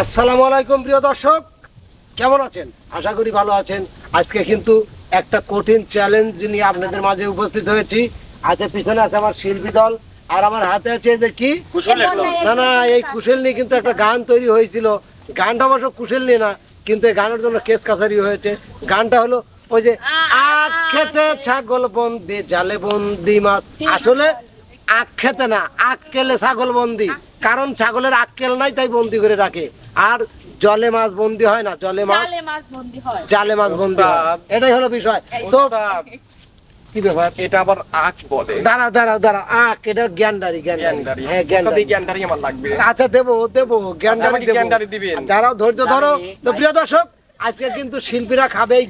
আসসালামু আলাইকুম প্রিয় দর্শক। কেমন আছেন? আশা করি ভালো আছেন। আজকে কিন্তু একটা কঠিন চ্যালেঞ্জ নিয়ে আপনাদের মাঝে উপস্থিত হয়েছি। আছে পিছনে আছে আমার শিল্পী দল আর আমার হাতে আছে যে কি? না না এই কুশেল নিয়ে কিন্তু একটা গান তৈরি হয়েছিল। গানটা অবশ্য কুশেল নিয়ে না কিন্তু এই গানের জন্য কেস কাছারি হয়েছে। গানটা হলো ওই যে আখ খেতে ছাগল বন্দি জালে বন্দি মাছ। আসলে আখ খেতে না আখ খেলে ছাগল বন্দি। কারণ ছাগলের আক্কেল নাই তাই বন্দি করে রাখে। আর জলে মাছ বন্দি হয় না জলে মাছ জালে মাছ বন্দি হয়। এটাই হলো বিষয়। তো কি ব্যাপার এটা আবার আখ বলে। দাঁড়াও দাঁড়াও দাঁড়াও। আখ এটা জ্ঞানদারি জ্ঞানদারি জ্ঞানদারি হ্যাঁ ওস্তাদ, জ্ঞানদারি আমার লাগবে। আচ্ছা দেবো দেবো জ্ঞানদারি দেবো। জ্ঞানদারি দিবেন। দাঁড়াও ধৈর্য ধরো। তো প্রিয় দর্শক আজকে কিন্তু শিল্পীরা খাবে এই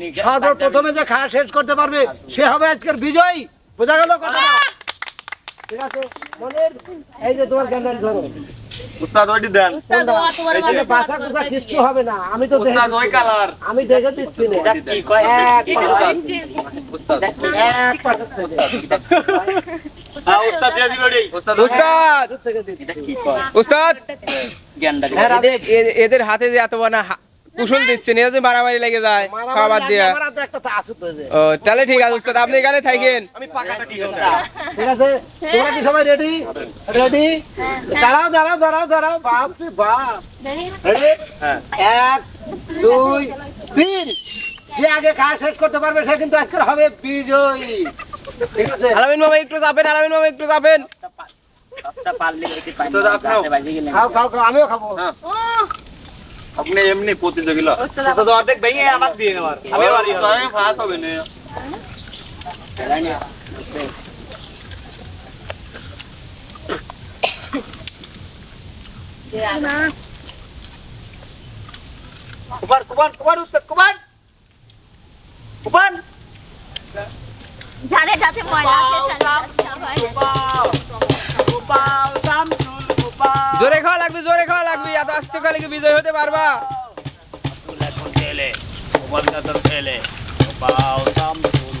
নি, সর্বপ্রথমে যে খাওয়া শেষ করতে পারবে সে হবে আজকের বিজয়ী। বোঝা গেল কথা ঠিক আছে? মনের এই যে তোমার জ্ঞানদারি ধরো। উস্তাদ ওইটি দেন। উস্তাদ ও তোমার এই যে- বাসা কুসা কিচ্ছু হবে না। আমি তো উস্তাদ ওই কালার আমি দেখে দিচ্ছি না। কি কয় এক উস্তাদ এক পাশে থেকে। হ্যাঁ উস্তাদ দিয়ে উস্তাদ উস্তাদ! উস্তাদ! হ্যাঁ, এদের হাতে যে এত হা- কুশল দিচ্ছেন এটা যে মারামারি লেগে যায় খাবার দিয়া। আমার হাতে একটা আছে তো যে। ও তাহলে ঠিক আছে উস্তাদ আপনি এখানে থাকেন। আমি পাকাটা ঠিক আছে ঠিক আছে? তোমরা কি সবাই রেডি রেডি দাঁড়াও দাঁড়াও দাঁড়াও দাঁড়াও। বাপ রে বাপ। রেডি হ্যাঁ। এক দুই তিন। যে আগে খাওয়া শেষ করতে পারবে সে কিন্তু আজকে হবে বিজয়ী। ঠিক আছে? আলামিন মামা একটু চাপেন আলামিন মামা একটু চাপেন। আমিও খাব। হ্যাঁ। আপনি এমনি প্রতিযোগিতা উস্তাদ অর্ধেক ভেঙে আবার দিয়ে নেওয়ার আমি বাড়ি ফার্স্ট হবে না কুমার কুমার কুমার উস্তাদ কুমার কুমার ধারে যাতে ময়লা আছে সবাই কুমার সাম সুল কুমার জোরে খাওয়া লাগবে কালে কি বিজয় হতে পারবা। এখন খেলে কুমার কাতর খেলে কুমার সাম সুল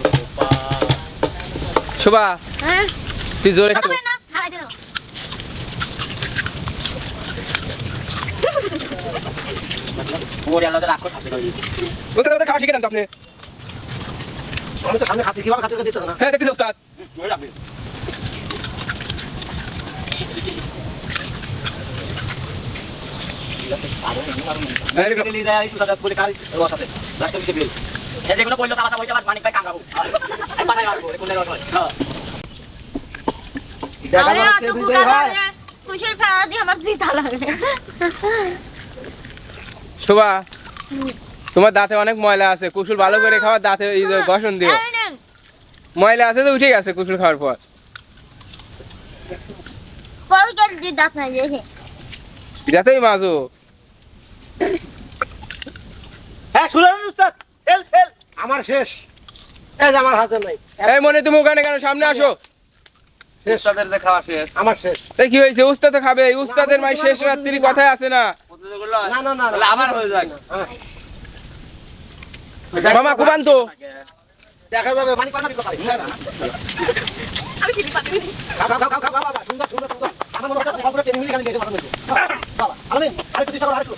শোভা হ্যাঁ? তুই জোরে ওরে আলাদা রাখো খাওয়া শিখে নেন তো আপনি। আমি তো সামনে খাচ্ছি কীভাবে খাচ্ছি দিতে না। হ্যাঁ দেখতেছি উস্তাদ ওরে রাখবে মানিক ভাই কামড়াবো আসব কোন হ্যাঁ। হয়। শোভা তোমার দাঁতে অনেক ময়লা আছে। কুসুল ভালো করে খাওয়া দাঁতে যে দিও। ময়লা আছে তো উঠে গেছে কুসুল খাওয়ার পর। কই গেল দাঁত নাই দেখে। যাতেই মাজো। হ্যাঁ শুনুন উস্তাদ হেল হেল আমার শেষ এই যে আমার হাতে নাই এই মনে তুমি ওখানে কেন সামনে আসো উস্তাদের যে খাওয়া শেষ আমার শেষ তাই কি হয়েছে উস্তাদ তো খাবে উস্তাদের মাই শেষ রাত্রি কথাই আছে না না না না না। হয়ে যাক হ্যাঁ। মামা কুবান তো দেখা যাবে মানিক পাঠাবি আমি চিনি পাবি খাও, খাও, খাও, খাও, খাও, বাবা, সুন্দর, সুন্দর, সুন্দর। আমার মনে টেনে মিলিয়ে খালি খেয়েছে পাঠানো হয়েছে। বাবা, আলামিন, আরেকটু চেষ্টা করো, আরেকটু।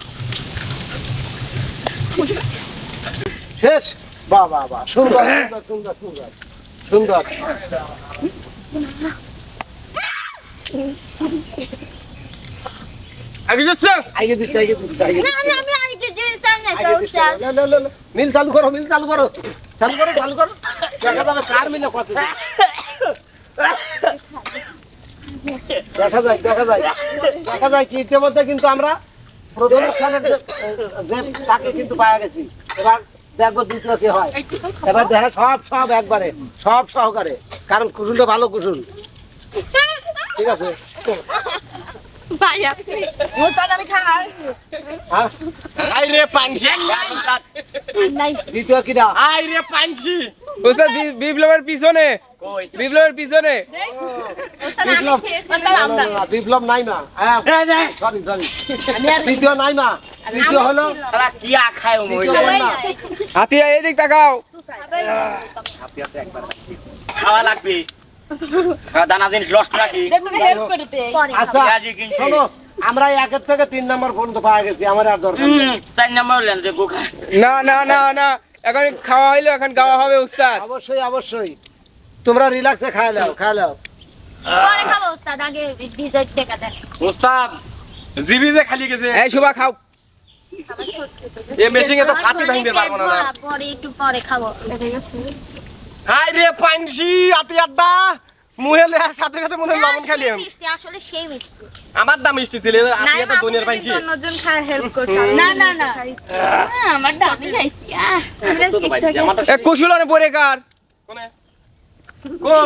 শেষ? বাহ বাহ বাহ। সুন্দর সুন্দর সুন্দর সুন্দর। মিল চালু করো মিল চালু করো। চালু করো চালু করো। দেখা যাবে কার মিলে কত দেখা যায় দেখা যায়। দেখা যায় কি? ইতিমধ্যে কিন্তু আমরা প্রথম স্থানের যে যে তাকে কিন্তু পাওয়া গেছি। এবার দেখব দ্বিতীয় কি হয়। এবার দেখা সব সব একবারে সব সহকারে। কারণ কুসুলটা ভালো কুসুল ঠিক আছে? হ্যাঁ? আই রে পাঞ্চি নাই দ্বিতীয় কিনা আই রে পাঞ্চি বিপ্লবের পিছনে। বিপ্লবের পিছনে। বিপ্লব বিপ্লব নাই মা হ্যাঁ সরি সরি তৃতীয় নাই মা তৃতীয় হলো হাতিয়া এদিক তাকাও। খাওয়া লাগবে। দানা জিনিস লস্ট রাখি দেখুন হেল্প করতে পরে আচ্ছা শোনো আমরা একের থেকে তিন নম্বর ফোন তো পাওয়া গেছি আমার আর দরকার চার নম্বর হলেন যে গোখা না না না না। এখন খাওয়া হইল এখন গাওয়া হবে উস্তাদ। অবশ্যই অবশ্যই। তোমরা রিল্যাক্সে খাই নাও খাই নাও। পরে খাব ওস্তাদ আগে ডিজার্ট টেকা দেন। ওস্তাদ জিবি যে খালি গেছে। এই শুভা খাও। এ মেশিনে তো ভাঙতে পারব না। পরে একটু পরে খাব। হাই রে আতি আড্ডা। লেহার সাথে সাথে মনে হয় লবণ খালি আমি। মিষ্টি আসলে সেই মিষ্টি। আমার দাম মিষ্টি ছিল আতি আড্ডা দুনিয়ার পাইনসি অন্যজন খায় হেল্প করছে না না না। হ্যাঁ, আমার দামি খাইছি এ কুশুলনে পরে কার? কোনে? কো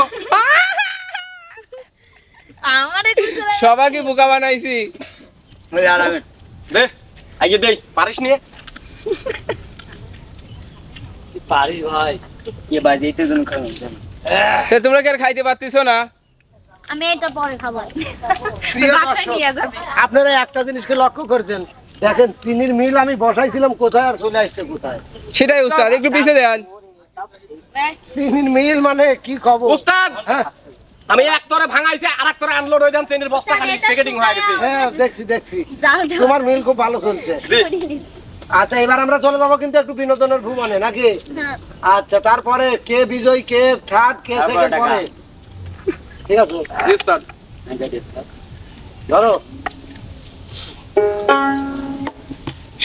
আমার সবাইকে বোকা বানাইছি? দে আগে পারিস নিয়ে পারিস ভাই? কে তোমরা কি আর খাইতে পারতিস না? আমি এটা পরে খাব। আপনারা একটা জিনিসকে লক্ষ্য করছেন। দেখেন চিনির মিল আমি বসাইছিলাম কোথায় আর চলে আসছে কোথায়? সেটাই উস্তাদ একটু পিছিয়ে দেন। চিনির মিল মানে কি খবর ওস্তাদ! হ্যাঁ। আমি এক তরে ভাঙাইছে আর এক তরে আনলোড হয়ে যান চেনের বস্তা খালি প্যাকেটিং হয়ে গেছে। হ্যাঁ দেখছি দেখছি। তোমার মিল খুব ভালো চলছে। আচ্ছা এবার আমরা চলে যাব কিন্তু একটু বিনোদনের ভ্রমণে নাকি। আচ্ছা তারপরে কে বিজয় কে থার্ড কে সেকেন্ড পরে? ঠিক আছে? জি ওস্তাদ। ধরো।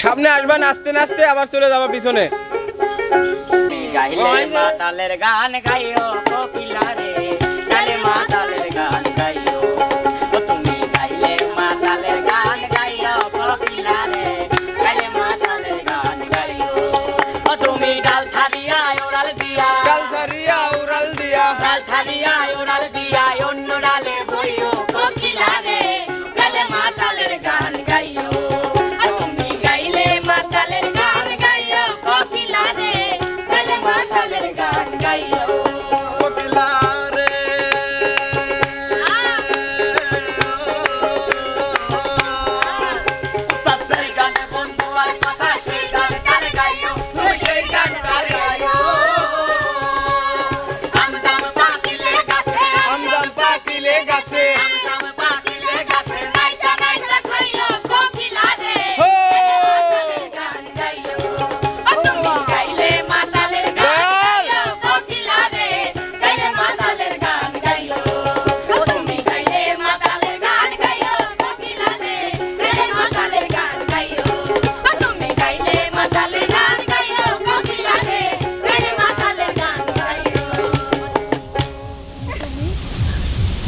সামনে আসবা নাচতে নাচতে আবার চলে যাবা পিছনে। গাইলে মাতালের গান গাইও কোকিলা রে গাইলে মাতালের গান গাইও। তুমি গাইলে মাতালের গান গাইও কোকিলা রে গাইলে মাতালের গান গাইও। ও তুমি ডাল ছাড়িয়া ওরাল দিয়া। কাল ছাড়িয়া উড়াল দিয়া। ডাল ছাড়িয়া ওরাল দিয়া।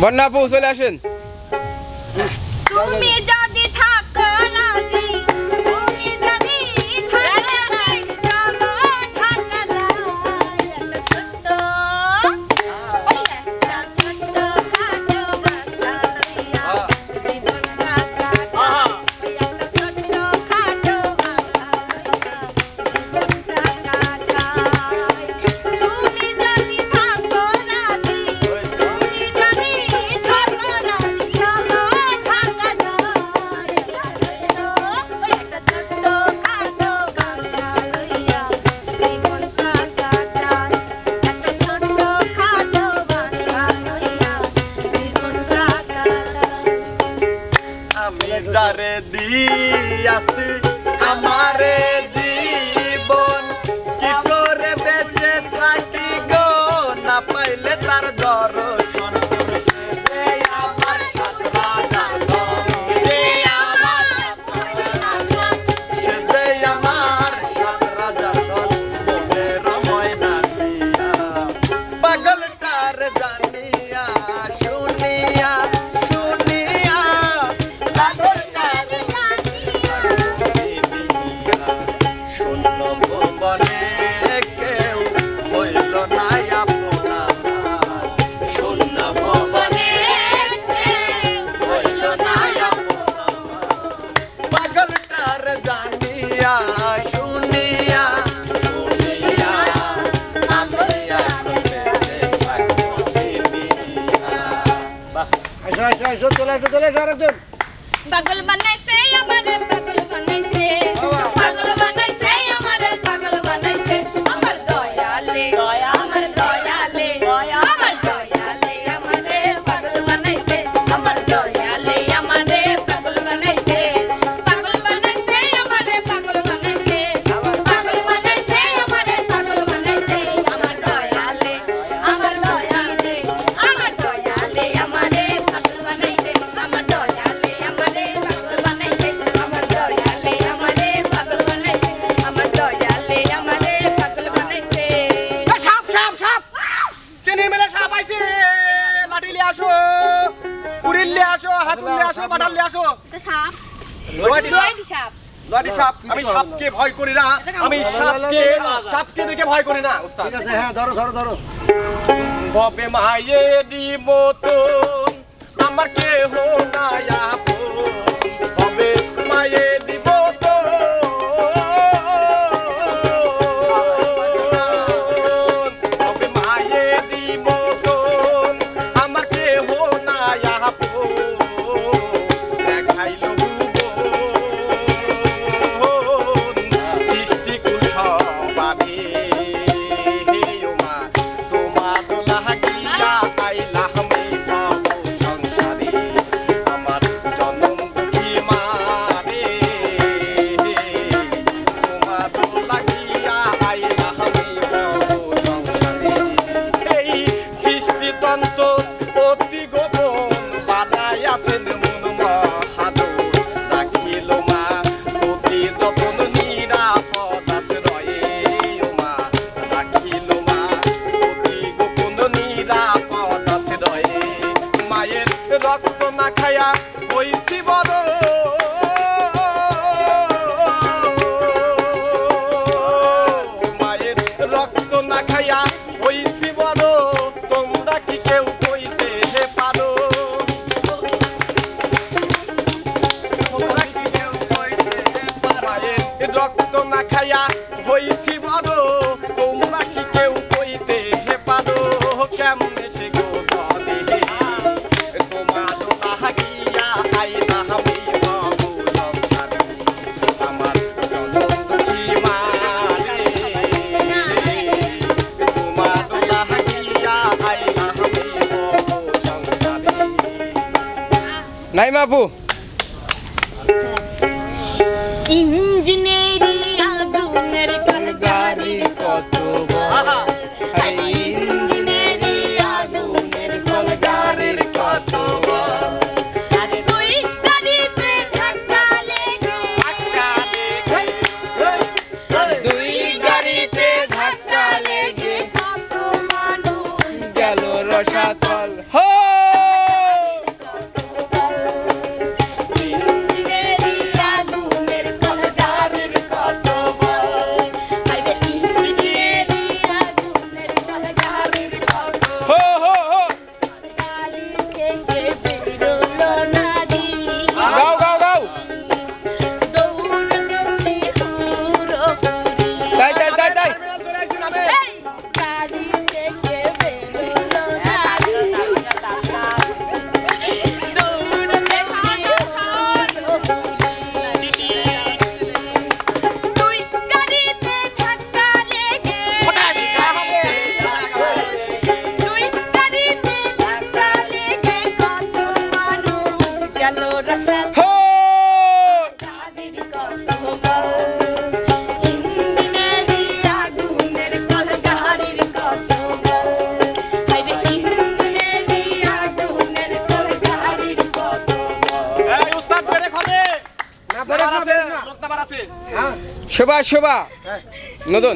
বন্যা আপু আসেন। তুমি দিয়াছি আমারে চলে আসো চলে আসো আরেকজন। পাগল বানাইছে আমার আমি সাপকে ভয় করি না। আমি সাপকে সাপকে দেখে ভয় করি না ঠিক আছে হ্যাঁ ধরো ধরো ধরো। ববে মায়ে দি মতন আমার কেহ না আপন। ববে মায়ে আপু ইঞ্জিনিয়ারিং আগুনের গাড়ি কত শোভা শোভা। নতুন।